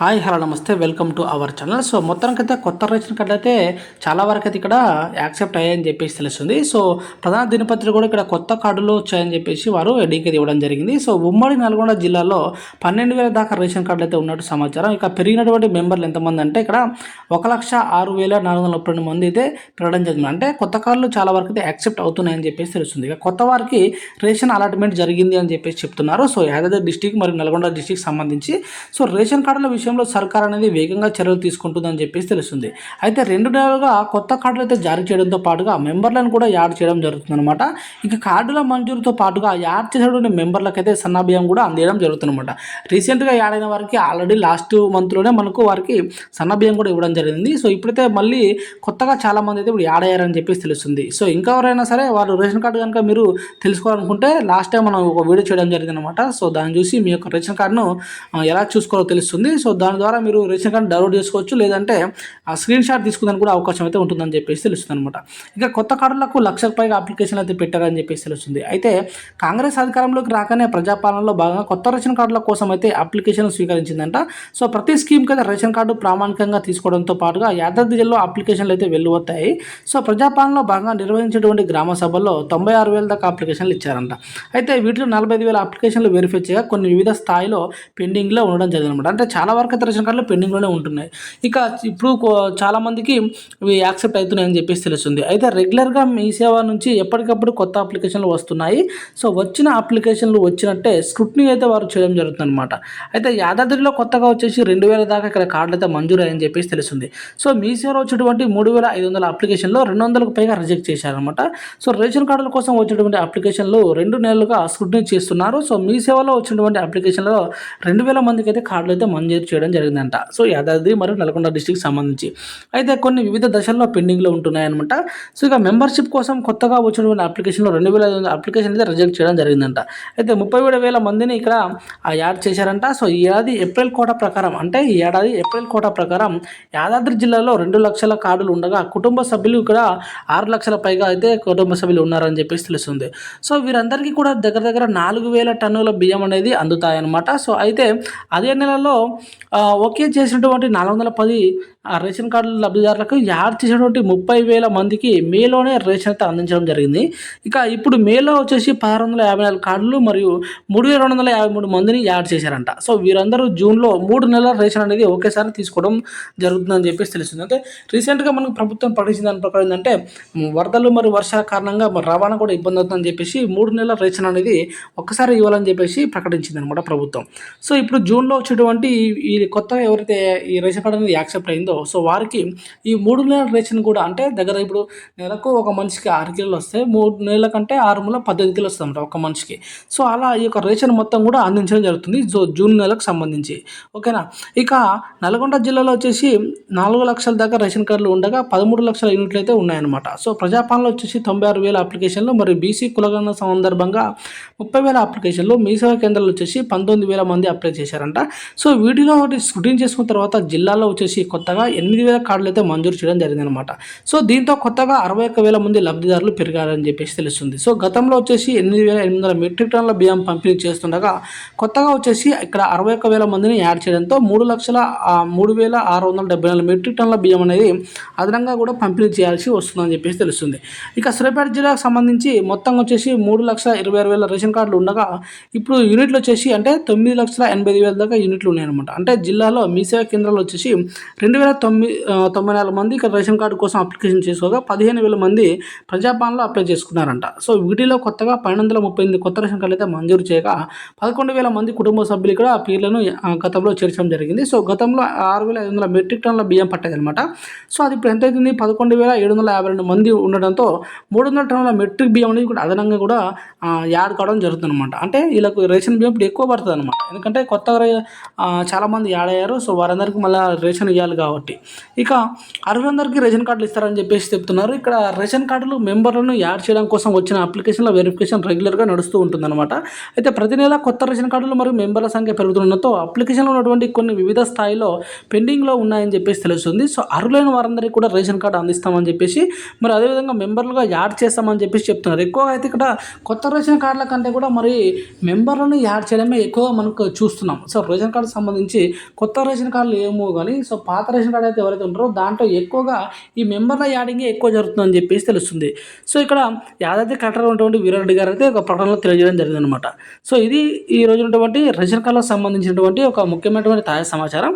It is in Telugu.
హాయ్ హలో నమస్తే welcome to our channel. So మొత్తానికైతే కొత్త రేషన్ కార్డు అయితే చాలా వరకు అయితే ఇక్కడ యాక్సెప్ట్ అయ్యాయని చెప్పేసి తెలుస్తుంది. సో ప్రధాన దినపత్రిక కూడా ఇక్కడ కొత్త కార్డులు వచ్చాయని చెప్పేసి వారు ఎడింగ్ ఇవ్వడం జరిగింది. సో ఉమ్మడి నల్గొండ జిల్లాలో పన్నెండు వేల దాకా రేషన్ కార్డులు అయితే ఉన్నట్టు సమాచారం. ఇక పెరిగినటువంటి మెంబర్లు ఎంతమంది అంటే ఇక్కడ ఒక లక్ష ఆరు వేల నాలుగు వందల ముప్పై రెండు మంది అయితే పెరగడం జరిగింది. అంటే కొత్త కార్డులు చాలా వరకు అయితే యాక్సెప్ట్ అవుతున్నాయని చెప్పేసి తెలుస్తుంది. ఇక కొత్త వారికి రేషన్ అలాట్మెంట్ జరిగింది అని చెప్పేసి చెప్తున్నారు. సో యాదాద్రి డిస్టిక్ మరియు నల్గొండ డిస్టిక్ సంబంధించి. సో రేషన్ కార్డుల విషయం విషయంలో సర్కార్ అనేది వేగంగా చర్యలు తీసుకుంటుందని చెప్పేసి తెలుస్తుంది. అయితే రెండు నెలలుగా కొత్త కార్డులు అయితే జారీ చేయడంతో పాటుగా మెంబర్లను కూడా యాడ్ చేయడం జరుగుతుందన్నమాట. ఇక కార్డుల మంజూరుతో పాటుగా యాడ్ చేసేటువంటి మెంబర్లకు అయితే కూడా అందేయడం జరుగుతుందన్నమాట. రీసెంట్గా యాడ్ అయిన వారికి ఆల్రెడీ లాస్ట్ మంత్లోనే మనకు వారికి సన్నబియ్యం కూడా ఇవ్వడం జరిగింది. సో ఇప్పుడైతే మళ్ళీ కొత్తగా చాలామంది అయితే ఇప్పుడు యాడ్ అయ్యారని చెప్పేసి తెలుస్తుంది. సో ఇంకా ఎవరైనా సరే వారు రేషన్ కార్డు కనుక మీరు తెలుసుకోవాలనుకుంటే లాస్ట్ టైం మనం ఒక వీడియో చేయడం జరిగింది అనమాట సో దాన్ని చూసి మీ యొక్క రేషన్ కార్డును ఎలా చూసుకోవాలో తెలుస్తుంది. సో దాని ద్వారా మీరు రేషన్ కార్డు డౌన్లోడ్ చేసుకోవచ్చు. లేదంటే ఆ స్క్రీన్ షాట్ తీసుకుందానికి కూడా అవకాశం అయితే ఉంటుందని చెప్పేసి తెలుస్తుంది అనమాట ఇక కొత్త కార్డులకు లక్షకు పైగా అప్లికేషన్లు అయితే పెట్టారని చెప్పేసి తెలుస్తుంది. అయితే కాంగ్రెస్ అధికారంలోకి రాగానే ప్రజాపాలనలో భాగంగా కొత్త రేషన్ కార్డుల కోసం అయితే అప్లికేషన్ స్వీకరించిందంట. సో ప్రతి స్కీమ్కి అయితే రేషన్ కార్డు ప్రామాణికంగా తీసుకోవడంతో పాటుగా యాదాద్రి జిల్లాలో అప్లికేషన్లు అయితే వెల్లువతాయి సో ప్రజాపాలనలో భాగంగా నిర్వహించేటువంటి గ్రామ సభల్లో తొంభై ఆరు వేల దాకా అప్లికేషన్లు ఇచ్చారంట. అయితే వీటిలో నలభై ఐదు వేల అప్లికేషన్లు వెరిఫై చేయగా కొన్ని వివిధ స్థాయిలో పెండింగ్లో ఉండడం జరిగింది అంటే చాలా వరకు మార్కెట్ రేషన్ కార్డులు పెండింగ్లోనే ఉంటున్నాయి. ఇక ఇప్పుడు చాలామందికి చాలా మందికి ఇవి యాక్సెప్ట్ అవుతున్నాయని చెప్పేసి తెలుస్తుంది. అయితే రెగ్యులర్గా మీ సేవ నుంచి ఎప్పటికప్పుడు కొత్త అప్లికేషన్లు వస్తున్నాయి. సో వచ్చిన అప్లికేషన్లు వచ్చినట్టే స్క్రూట్నీ అయితే వారు చేయడం జరుగుతుంది అనమాట అయితే యాదాద్రిలో కొత్తగా వచ్చేసి రెండు వేల దాకా ఇక్కడ కార్డులు అయితే మంజూరు అయ్యని చెప్పేసి తెలుస్తుంది. సో మీ సేవలో వచ్చేటువంటి మూడు వేల ఐదు వందల అప్లికేషన్లో రెండు వందలకు పైగా రిజెక్ట్ చేశారనమాట సో రేషన్ కార్డుల కోసం వచ్చేటువంటి అప్లికేషన్లు రెండు నెలలుగా స్క్రూట్నీ చేస్తున్నారు. సో మీ సేవలో వచ్చినటువంటి అప్లికేషన్లో రెండు వేల మందికి అయితే కార్డులు అయితే మంజూరు చేయడం జరిగిందంట. సో యాదాద్రి మరియు నల్గొండ డిస్టిక్ సంబంధించి. అయితే కొన్ని వివిధ దశల్లో పెండింగ్లో ఉంటున్నాయన్నమాట. సో ఇక మెంబర్షిప్ కోసం కొత్తగా వచ్చినటువంటి అప్లికేషన్లో రెండు వేల అప్లికేషన్ అయితే రిజెక్ట్ చేయడం జరిగిందంట. అయితే ముప్పై ఏడు వేల మందిని ఇక్కడ ఆ యాడ్ చేశారంట. సో ఈ ఏడాది ఏప్రిల్ కోట ప్రకారం అంటే ఈ ఏడాది ఏప్రిల్ కోట ప్రకారం యాదాద్రి జిల్లాలో రెండు లక్షల కార్డులు ఉండగా కుటుంబ సభ్యులు ఇక్కడ ఆరు లక్షల పైగా అయితే కుటుంబ సభ్యులు ఉన్నారని చెప్పేసి తెలుస్తుంది. సో వీరందరికీ కూడా దగ్గర దగ్గర నాలుగు వేల టన్నుల బియ్యం అనేది అందుతాయన్నమాట. సో అయితే అదే నెలలో ఒకే చేసినటువంటి నాలుగు వందల పది ఆ రేషన్ కార్డు లబ్ధిదారులకు యాడ్ చేసినటువంటి ముప్పై వేల మందికి మేలోనే రేషన్ అయితే అందించడం జరిగింది. ఇక ఇప్పుడు మేలో వచ్చేసి పదహారు వందల యాభై నాలుగు కార్డులు మరియు మూడు వేల రెండు వందల యాభై మూడు మందిని యాడ్ చేశారంట. సో వీరందరూ జూన్లో మూడు నెలల రేషన్ అనేది ఒకేసారి తీసుకోవడం జరుగుతుందని చెప్పేసి తెలుస్తుంది. అంటే రీసెంట్గా మనకు ప్రభుత్వం ప్రకటించిన దాని ప్రకారం ఏంటంటే వరదలు మరియు వర్షాల కారణంగా రవాణా కూడా ఇబ్బంది అవుతుందని చెప్పేసి మూడు నెలల రేషన్ అనేది ఒక్కసారి ఇవ్వాలని చెప్పేసి ప్రకటించింది అనమాట ప్రభుత్వం. సో ఇప్పుడు జూన్లో వచ్చేటువంటి ఈ కొత్తగా ఎవరైతే ఈ రేషన్ కార్డు అనేది యాక్సెప్ట్ అయిందో సో వారికి ఈ మూడు నెలల రేషన్ కూడా అంటే దగ్గర ఇప్పుడు నెలకు ఒక మనిషికి ఆరు కిలోలు వస్తే మూడు నెలల కంటే ఆరు మూల పద్దెనిమిది కిలోలు వస్తుంది అనమాట ఒక మనిషికి. సో అలా ఈ యొక్క రేషన్ మొత్తం కూడా అందించడం జరుగుతుంది. సో జూన్ నెలకు సంబంధించి. ఓకేనా? ఇక నల్గొండ జిల్లాలో వచ్చేసి నాలుగు లక్షల దాకా రేషన్ కార్డులు ఉండగా పదమూడు లక్షల యూనిట్లు అయితే ఉన్నాయన్నమాట. సో ప్రజాపాలనలో వచ్చేసి తొంభై ఆరు వేల అప్లికేషన్లు మరి బీసీ కులగణ సందర్భంగా ముప్పై వేల అప్లికేషన్లు మీ సేవా కేంద్రాలు వచ్చేసి పంతొమ్మిది వేల మంది అప్లై చేశారంట. సో వీటిలో ఒకటి చేసుకున్న తర్వాత జిల్లాలో వచ్చేసి కొత్తగా ఎనిమిది వేల కార్డులు అయితే మంజూరు చేయడం జరిగిందనమాట సో దీంతో కొత్తగా అరవై ఒక్క వేల మంది లబ్ధిదారులు పెరిగారని చెప్పేసి తెలుస్తుంది. సో గతంలో వచ్చేసి ఎనిమిది వేల ఎనిమిది వందల మెట్రిక్ టన్నుల బియ్యం పంపిణీ చేస్తుండగా కొత్తగా వచ్చేసి ఇక్కడ అరవై ఒక్క వేల మందిని యాడ్ చేయడంతో మూడు లక్షల మూడు వేల ఆరు వందల డెబ్బై నాలుగు మెట్రిక్ టన్నుల బియ్యం అనేది అదనంగా కూడా పంపిణీ చేయాల్సి వస్తుందని చెప్పేసి తెలుస్తుంది. ఇక సూర్యాపేట జిల్లాకు సంబంధించి మొత్తం వచ్చేసి మూడు లక్షల ఇరవై ఆరు వేల రేషన్ కార్డులు ఉండగా ఇప్పుడు యూనిట్లు వచ్చేసి అంటే తొమ్మిది లక్షల ఎనభై ఐదు వేల దాకా యూనిట్లు ఉన్నాయన్నమాట. అంటే జిల్లాలో మీ సేవా కేంద్రాలు వచ్చేసి రెండు వేల తొమ్మిది తొంభై నాలుగు మంది ఇక్కడ రేషన్ కార్డు కోసం అప్లికేషన్ చేసుకోగా పదిహేను వేల మంది ప్రజాపాలనలో అప్లై చేసుకున్నారంట. సో వీటిలో కొత్తగా పన్నెండు వందల ముప్పై ఎనిమిది కొత్త రేషన్ కార్డులు అయితే మంజూరు చేయగా పదకొండు వేల మంది కుటుంబ సభ్యులు ఇక్కడ పేర్లను గతంలో చేర్చడం జరిగింది. సో గతంలో ఆరు వేల ఐదు వందల మెట్రిక్ టన్నుల బియ్యం పట్టేది అనమాట సో అది ఇప్పుడు ఎంత అవుతుంది పదకొండు వేల ఏడు వందల యాభై రెండు మంది ఉండడంతో మూడు వందల టన్నుల మెట్రిక్ బియ్యం అనేది కూడా అదనంగా కూడా యాడ్ కావడం జరుగుతుంది అనమాట అంటే వీళ్ళకు రేషన్ బియ్యం ఇప్పుడు ఎక్కువ పడుతుంది అనమాట ఎందుకంటే కొత్తగా చాలామంది యాడ్ అయ్యారు. సో వారందరికీ మళ్ళీ రేషన్ ఇవ్వాలి కాబట్టి కాబట్టి. ఇక అర్హులందరికీ రేషన్ కార్డులు ఇస్తారని చెప్పేసి చెప్తున్నారు. ఇక్కడ రేషన్ కార్డులు మెంబర్లను యాడ్ చేయడం కోసం వచ్చిన అప్లికేషన్ల వెరిఫికేషన్ రెగ్యులర్గా నడుస్తూ ఉంటుందన్నమాట. అయితే ప్రతి నెల కొత్త రేషన్ కార్డులు మరియు మెంబర్ల సంఖ్య పెరుగుతుండటంతో అప్లికేషన్లో ఉన్నటువంటి కొన్ని వివిధ స్థాయిలో పెండింగ్లో ఉన్నాయని చెప్పేసి తెలుస్తుంది. సో అర్హులైన వారందరికీ కూడా రేషన్ కార్డు అందిస్తామని చెప్పేసి మరి అదేవిధంగా మెంబర్లుగా యాడ్ చేస్తామని చెప్పేసి చెప్తున్నారు. ఎక్కువగా అయితే ఇక్కడ కొత్త రేషన్ కార్డుల కంటే కూడా మరి మెంబర్లను యాడ్ చేయడమే ఎక్కువగా మనకు చూస్తున్నాం. సో రేషన్ కార్డు సంబంధించి కొత్త రేషన్ కార్డులు ఏమో కానీ సో పాత రేషన్ కార్డు అయితే ఎవరైతే ఉంటారో దాంట్లో ఎక్కువగా ఈ మెంబర్ల యాడింగే ఎక్కువ జరుగుతుందని చెప్పేసి తెలుస్తుంది. సో ఇక్కడ యాదాద్రి కలెక్టర్ ఉన్నటువంటి వీరారెడ్డి గారు అయితే ఒక ప్రకటనలో తెలియజేయడం జరిగింది అనమాట సో ఇది ఈ రోజు ఉన్నటువంటి రేషన్ కార్డులకు సంబంధించినటువంటి ఒక ముఖ్యమైనటువంటి తాజా సమాచారం.